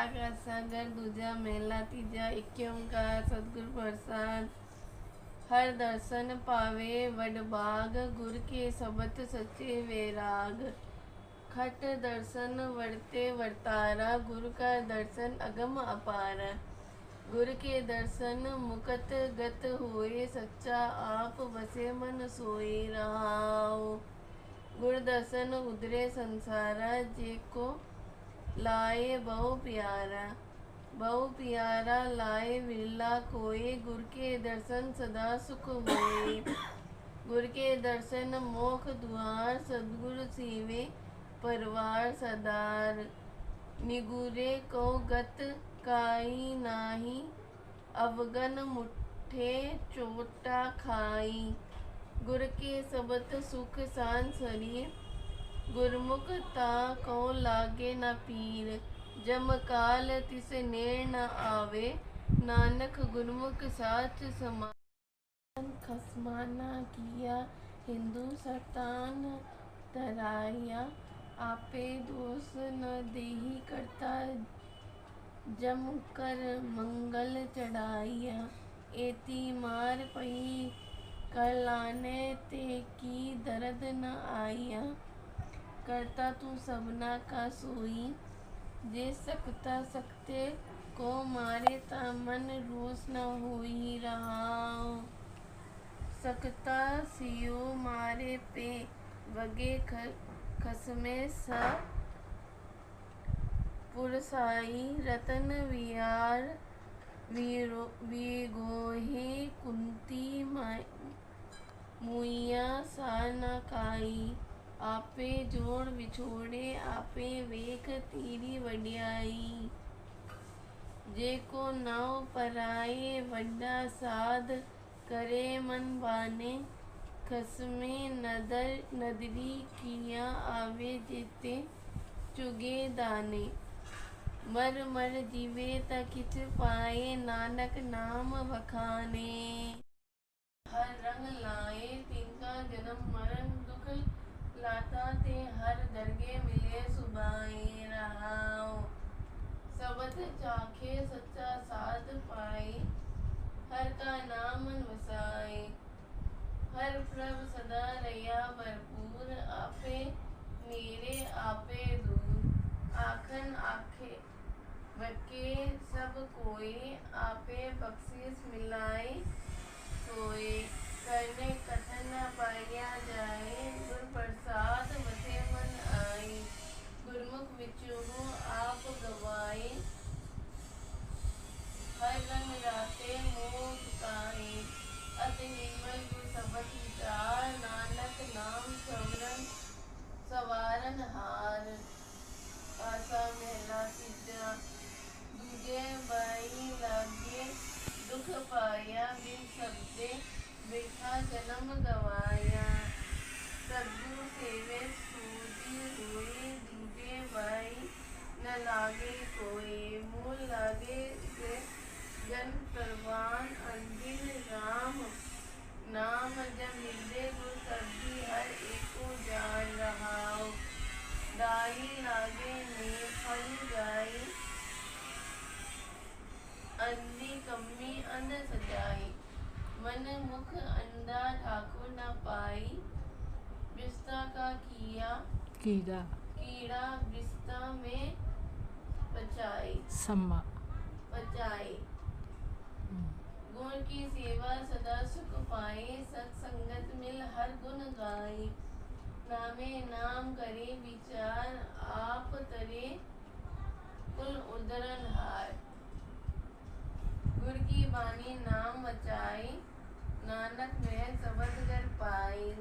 ਆਗਾ ਸਾਗਰ ਦੂਜਾ ਮਹਿਲਾ ਤੀਜਾ ਇੱਕ ਓੰਕਾਰ ਸਤਿਗੁਰ ਪ੍ਰਸਾਦ ਹਰ ਦਰਸ਼ਨ ਪਾਵੇ ਵਡਭਾਗ ਗੁਰ ਕੇ ਸਬਦ ਸੱਚੇ ਵੇਰਾਗ ਖਟ ਦਰਸ਼ਨ ਵਰਤੇ ਵਰਤਾਰਾ ਗੁਰ ਕਾ ਦਰਸ਼ਨ ਅਗਮ ਅਪਾਰ ਗੁਰ ਕੇ ਦਰਸ਼ਨ ਮੁਕਤ ਗਤ ਹੋਏ ਸੱਚਾ ਆਪ ਵਸੇ ਮਨ ਸੋਈ ਰਹਾਉ ਗੁਰ ਦਰਸ਼ਨ ਉਦਰੇ ਸੰਸਾਰਾ ਜੇ ਕੋ लाए बहु प्यारा बहु प्यारा लाए विला कोई गुर के दर्शन सदा सुख मोए गुर के दर्शन मोख द्वार सदगुरु सीवे परवार सदार। निगुरे को गत काई नाही, अवगन मुठे चोटा खाई। गुर के सबत सुख सान शरीर सरिए गुरमुख ता को लागे न पीर जम काल तिस नेड़ न आवे नानक गुरमुख साथ समान खसमाना किया हिंदू सतान तराया आपे दोष न देही करता जम कर मंगल चढ़ाइया एती मार पई कर लाने ते की दर्द न आइया करता तू सबना का सोई। जे सकता सकते को मारे ता मन रोस न होई रहा सकता सियो मारे पे वगे खसमे स। पुरसाई रतन विहार, वीरो, विगोहे कुंती मुइया सा न काई। आपे जोड़ विछोड़े आपे वेख तीरी वड्याई। जे को नाव पराए, वड्डा साध करे मन बाने। खसमे नदर, नदरी किया आवे जेते चुगे दाने। मर मर जीवे त किछ पाए, नानक नाम वखाने हर रंग लाए तिनका जन्म मरण दुख लाता ते हर दरगे मिले सुबाई रहाओ सबद चाखे सच्चा साध पाए हर का नाम वसाए हर प्रभ सदा रया भरपूर, आपे मेरे आपे दूर। आखन आखे बके सब कोई, आपे बख्शिश मिलाए सोए, करने कथन न निर्मल नानक नाम सवरन सवारन हार। बाई लागे जन्म गवाया। सद्गुरु सेवे सूजी हुई दूजे बाई न लागे कोई मूल लागे जन परवान लागे ने फल जाई अंधी कम्मी अन सजाई मन मुख अंधा ठाकुर न पाई बिस्ता का किया कीड़ा। कीड़ा बिस्ता में पचाई सम्मा। पचाई गुण की सेवा सदा सुख पाए, सत्संगत मिल हर गुण गाए। नामे नाम करे विचार आप तरे कुल उदरन हार गुर की बानी नाम बचाई नानक में सबद कर पाई।